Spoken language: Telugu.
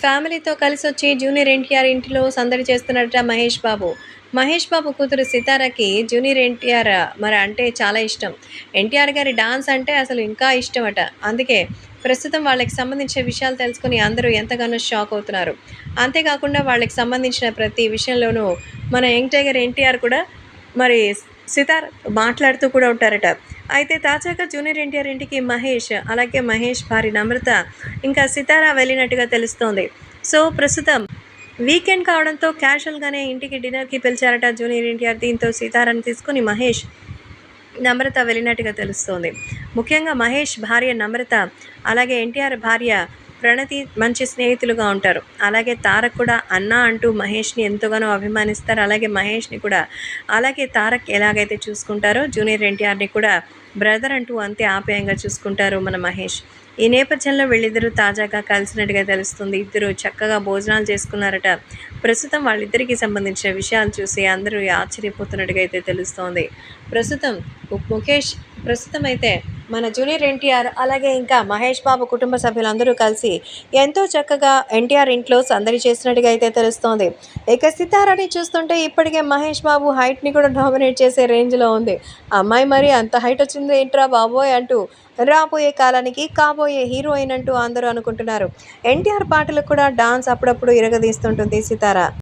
ఫ్యామిలీతో కలిసి వచ్చి జూనియర్ ఎన్టీఆర్ ఇంటిలో సందడి చేస్తున్నట మహేష్ బాబు. మహేష్ బాబు కూతురు సితారకి జూనియర్ ఎన్టీఆర్ మరి అంటే చాలా ఇష్టం. ఎన్టీఆర్ గారి డాన్స్ అంటే అసలు ఇంకా ఇష్టమట. అందుకే ప్రస్తుతం వాళ్ళకి సంబంధించిన విషయాలు తెలుసుకుని అందరూ ఎంతగానో షాక్ అవుతున్నారు. అంతేకాకుండా వాళ్ళకి సంబంధించిన ప్రతి విషయంలోనూ మన యంగ్ టైగర్ ఎన్టీఆర్ కూడా మరి సితార్ మాట్లాడుతూ కూడా ఉంటారట. అయితే తాజాగా జూనియర్ ఎన్టీఆర్ ఇంటికి మహేష్ అలాగే మహేష్ భార్య నమ్రత ఇంకా సితారా వెళ్ళినట్టుగా తెలుస్తోంది. సో ప్రస్తుతం వీకెండ్ కావడంతో క్యాషువల్గానే ఇంటికి డిన్నర్కి పిలిచారట జూనియర్ ఎన్టీఆర్. దీంతో సీతారాన్ని తీసుకుని మహేష్ నమ్రత వెళ్ళినట్టుగా తెలుస్తోంది. ముఖ్యంగా మహేష్ భార్య నమ్రత అలాగే ఎన్టీఆర్ భార్య ప్రణతి మంచి స్నేహితులుగా ఉంటారు. అలాగే తారక్ కూడా అన్న అంటూ మహేష్ని ఎంతగానో అభిమానిస్తారు. అలాగే మహేష్ని కూడా అలాగే తారక్ ఎలాగైతే చూసుకుంటారో జూనియర్ ఎన్టీఆర్ని కూడా బ్రదర్ అంటూ అంతే ఆప్యాయంగా చూసుకుంటారు మన మహేష్. ఈ నేపథ్యంలో వీళ్ళిద్దరూ తాజాగా కలిసినట్టుగా తెలుస్తుంది. ఇద్దరు చక్కగా భోజనాలు చేసుకున్నారట. ప్రస్తుతం వాళ్ళిద్దరికీ సంబంధించిన విషయాలు చూసి అందరూ ఆశ్చర్యపోతున్నట్టుగా అయితే తెలుస్తోంది. ప్రస్తుతం ముఖేష్ ప్రస్తుతం అయితే మన జూనియర్ ఎన్టీఆర్ అలాగే ఇంకా మహేష్ బాబు కుటుంబ సభ్యులందరూ కలిసి ఎంతో చక్కగా ఎన్టీఆర్ ఇంట్లో సందడి చేసినట్టుగా అయితే తెలుస్తోంది. ఇక సితారాని చూస్తుంటే ఇప్పటికే మహేష్ బాబు హైట్ని కూడా డామినేట్ చేసే రేంజ్లో ఉంది. అమ్మాయి మరి అంత హైట్ వచ్చింది ఏంట్రా బాబోయ్ అంటూ రాబోయే కాలానికి కాబోయే హీరోయిన్ అంటూ అందరూ అనుకుంటున్నారు. ఎన్టీఆర్ పాటలకు కూడా డాన్స్ అప్పుడప్పుడు ఇరగదీస్తుంటుంది సితార.